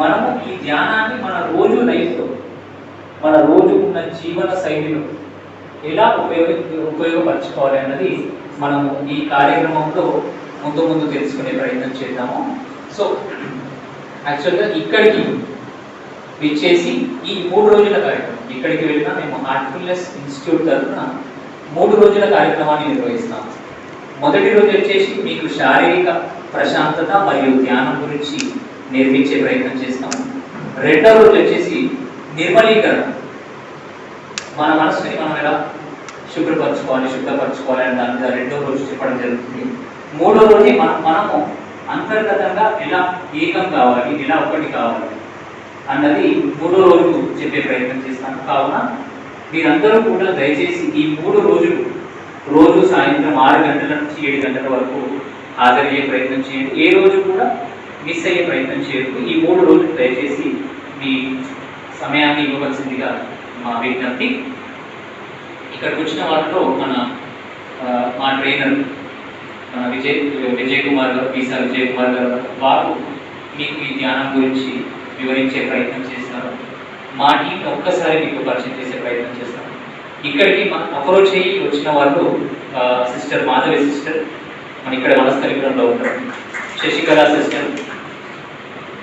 మనము ఈ ధ్యానాన్ని మన రోజు లైఫ్లో మన రోజు ఉన్న జీవన శైలిలో ఎలా ఉపయోగ ఉపయోగపరచుకోవాలి అన్నది మనము ఈ కార్యక్రమంలో ముందు ముందు తెలుసుకునే ప్రయత్నం చేద్దాము. సో యాక్చువల్గా ఇక్కడికి విచ్చేసి ఈ మూడు రోజుల కార్యక్రమం ఇక్కడికి వెళ్ళినా మేము హార్ట్ఫుల్నెస్ ఇన్స్టిట్యూట్ తరఫున మూడు రోజుల కార్యక్రమాన్ని నిర్వహిస్తాం. మొదటి రోజు వచ్చేసి మీకు శారీరక ప్రశాంతత మరియు ధ్యానం గురించి నిర్మించే ప్రయత్నం చేస్తాం. రెండో రోజు వచ్చేసి నిర్మలీకరణ. మన మనసుని మనం ఎలా శుభ్రపరచుకోవాలి శుభ్రపరచుకోవాలి అని దాని మీద రెండో రోజు చెప్పడం జరుగుతుంది. మూడో రోజు మనం మనము అంతర్గతంగా ఎలా ఏకం కావాలి ఎలా ఒకటి కావాలి అన్నది మూడో రోజు చెప్పే ప్రయత్నం చేస్తాను కావున మీరందరూ కూడా దయచేసి ఈ మూడు రోజులు రోజు సాయంత్రం ఆరు గంటల నుంచి ఏడు గంటల వరకు హాజరయ్యే ప్రయత్నం చేయండి. ఏ రోజు కూడా మిస్ అయ్యే ప్రయత్నం చేయదు ఈ మూడు రోజులు దయచేసి మీ సమయాన్ని ఇవ్వవలసిందిగా మా విజ్ఞప్తి. ఇక్కడికి వచ్చిన వారిలో మన మా ట్రైనర్ మన విజయ్ విజయ్ కుమార్ గారు పీసా విజయ్ కుమార్ గారు వారు మీకు ఈ ధ్యానం గురించి వివరించే ప్రయత్నం చేస్తారు. మా టీం ఒక్కసారి మీకు పరిచయం చేసే ప్రయత్నం చేస్తాం ఇక్కడికి అప్రోచ్ అయ్యి వచ్చిన వాళ్ళు సిస్టర్ మాధవి సిస్టర్ మన ఇక్కడ వనస్థలిపురంలో ఉంటారు. శశికళ సిస్టర్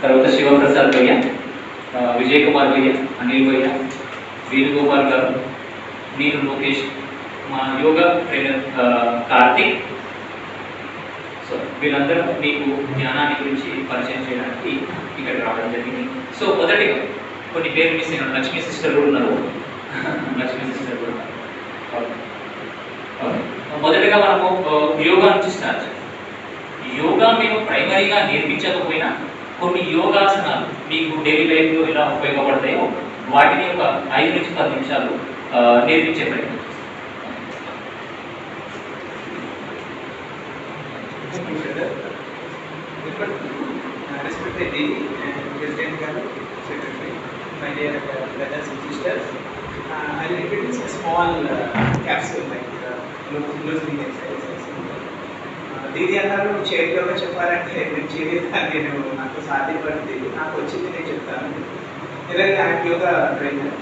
తర్వాత శివప్రసాద్ భయ్య విజయ్ కుమార్ భయ్య అనిల్ భయ్య వేణుగోపాల్ గారు నేను లోకేష్ మా యోగా ట్రైనర్ కార్తీక్ సో వీళ్ళందరూ మీకు జ్ఞానాన్ని గురించి పరిచయం చేయడానికి ఇక్కడ రావడం జరిగింది సో మొదటిగా కొన్ని పేర్లు మిస్ అయిన లక్ష్మీ సిస్టర్ కూడా ఉన్నారు లక్ష్మీ సిస్టర్ కూడా ఉన్నారు. ఓకే. ఓకే. మొదటిగా మనము యోగా నుంచి స్టార్ట్ యోగా మేము ప్రైమరీగా నేర్పించకపోయినా కొన్ని యోగాసనాలు మీకు డైలీ లైఫ్లో ఎలా ఉపయోగపడతాయో వాటిని ఒక ఐదు నుంచి పది నిమిషాలు నేర్పించే ప్రయత్నం దీని అన్నారు చేయటం చెప్పాలంటే నేను చేయలేదు? నేను నాకు నాకు సాధ్యపడింది నాకు వచ్చింది నేను చెప్తాను ఇలాగే ఆయన యోగా ట్రైనర్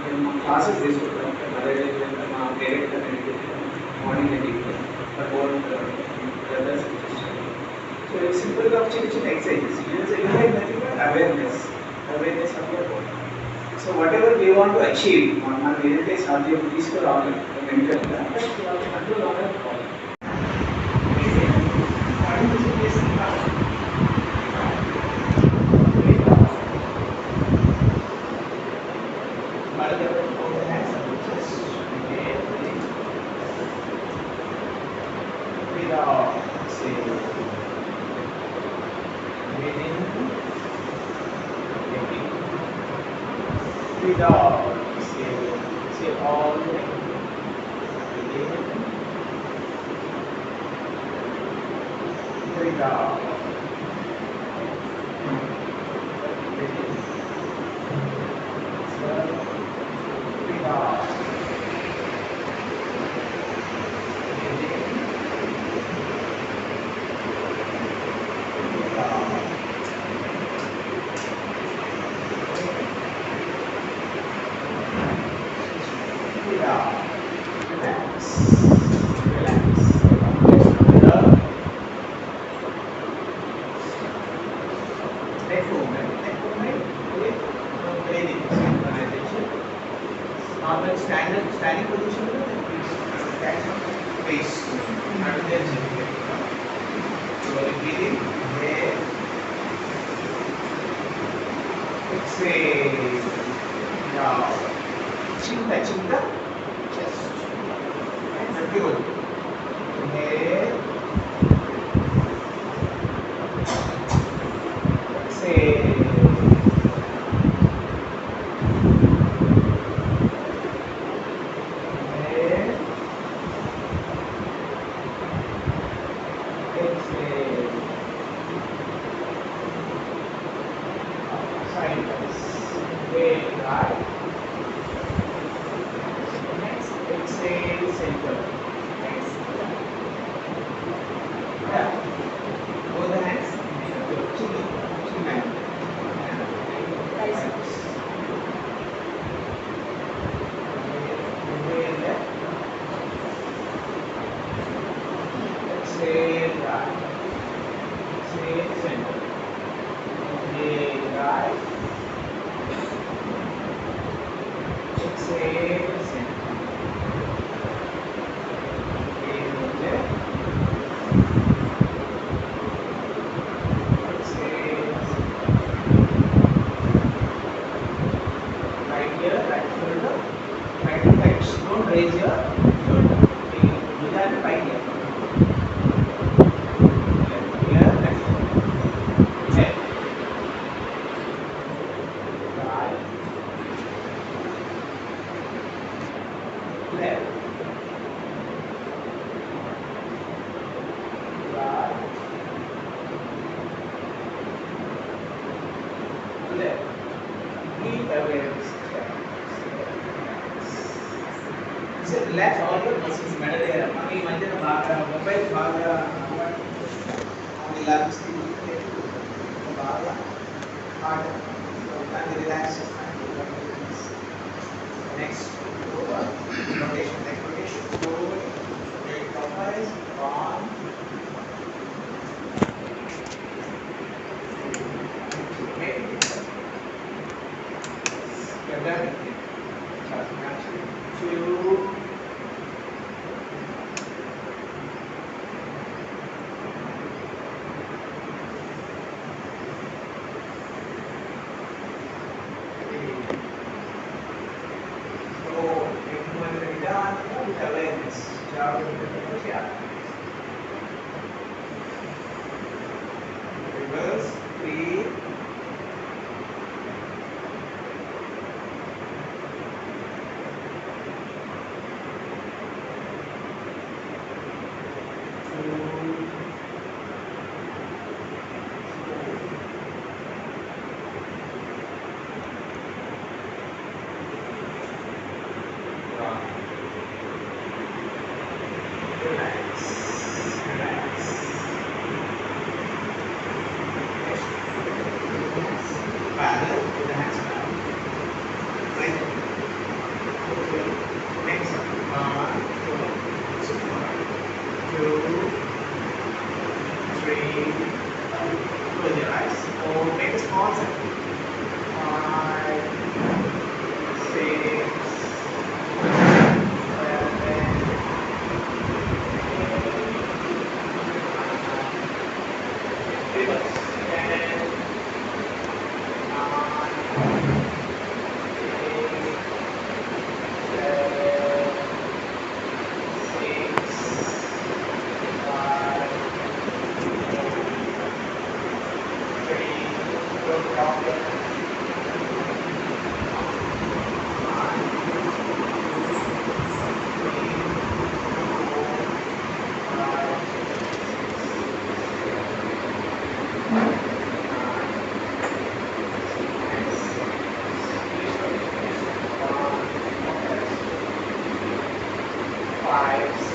నేను మా క్లాసెస్ తీసుకుంటాం అదేవిధంగా మా parent morning and evening for brothers so సింపుల్గా చిన్న చిన్న exercises use nothing but awareness awareness of your body so whatever we want to achieve మనం ఏదైతే సాధ్యం తీసుకురావాలి మెంటల్గా కంట్రోల్ అవ్వాలి normal standard standing position face and then so repeating there exhale now chin touching the chest and vertical raise your इससे relax और your muscles better है अपना ये मान लेना भाग रहा मोबाइल भाग रहा हमारी लाइफ स्किल तो भाग रहा heart and relax next rotation neck rotation rotate clockwise lives.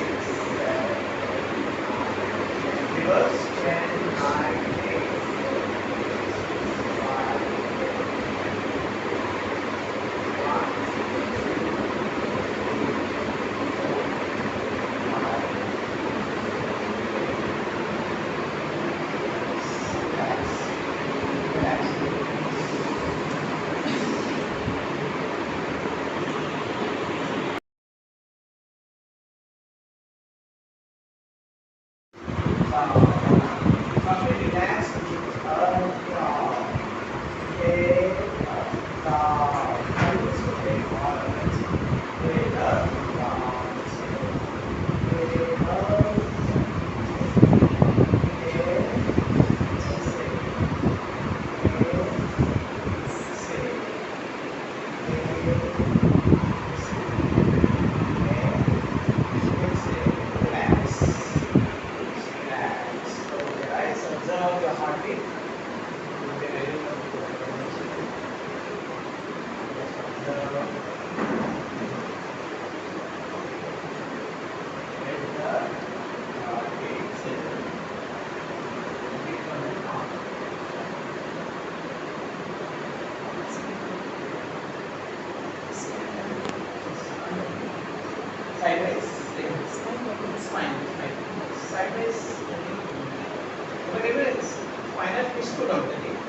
is stood on the table.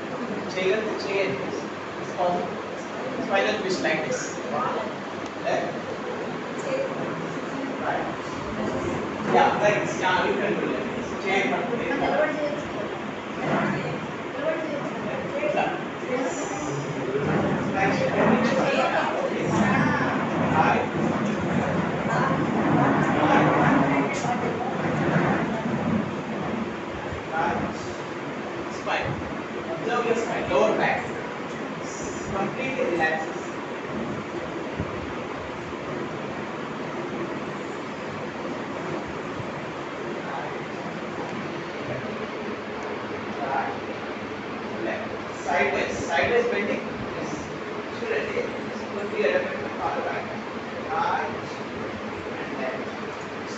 Chair, the chair is of spinal twist like this. Left. Right. Yeah, like, yeah, you can do that. Chair, but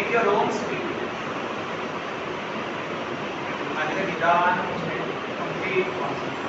make your own speed. Another Vidhan is complete concept.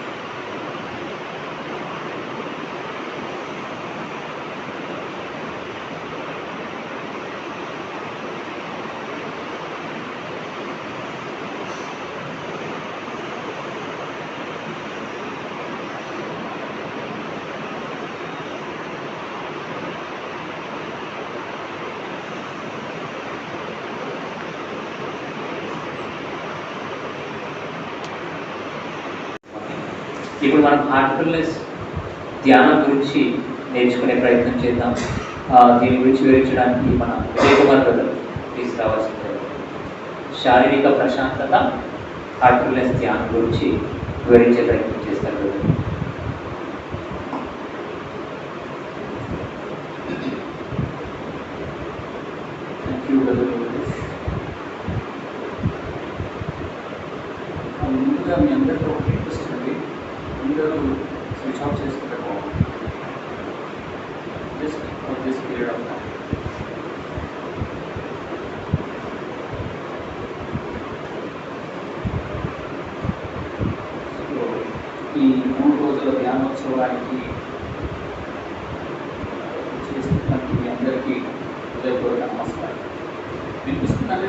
ఇప్పుడు మనం Heartfulness ధ్యానం గురించి నేర్చుకునే ప్రయత్నం చేద్దాం. దీని గురించి వివరించడానికి మన విజయకుమార్ బ్రదర్ తీసుకురావాల్సింది. శారీరక ప్రశాంతత హార్ట్ఫుల్నెస్ ధ్యానం గురించి వివరించే ప్రయత్నం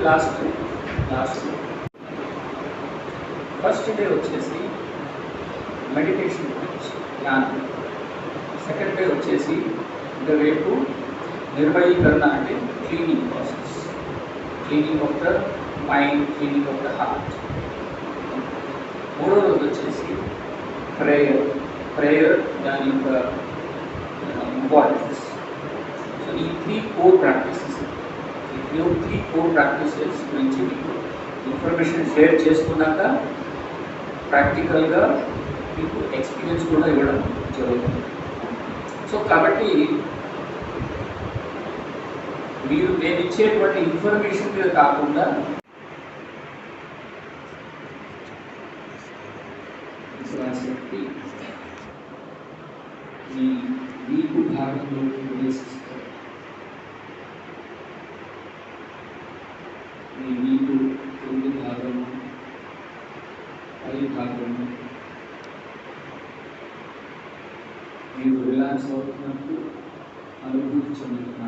లాస్ట్ లాస్ట్ ఫస్ట్ డే వచ్చేసి మెడిటేషన్ గురించి ధ్యానం సెకండ్ డే వచ్చేసి ఇంకా రేపు నిర్వహీకరణ అంటే cleaning process cleaning of the mind cleaning of the heart మూడో రోజు వచ్చేసి ప్రేయర్ ప్రేయర్ దాని యొక్క ఇంపార్టెన్స్ సో ఈ త్రీ కోర్ ప్రాక్టీసెస్ ఈ త్రీ త్రీ కోర్ ప్రాక్టీసెస్ గురించి మీకు ఇన్ఫర్మేషన్ షేర్ చేసుకున్నాక ప్రాక్టికల్గా మీకు ఎక్స్పీరియన్స్ కూడా ఇవ్వడం జరుగుతుంది. సో కాబట్టి మీరు నేను ఇచ్చేటువంటి ఇన్ఫర్మేషన్ మీద కాకుండా మీకు భాగంలో ప్రవేశిస్తారు അനുഭവിച്ചുകൊണ്ടിരുന്ന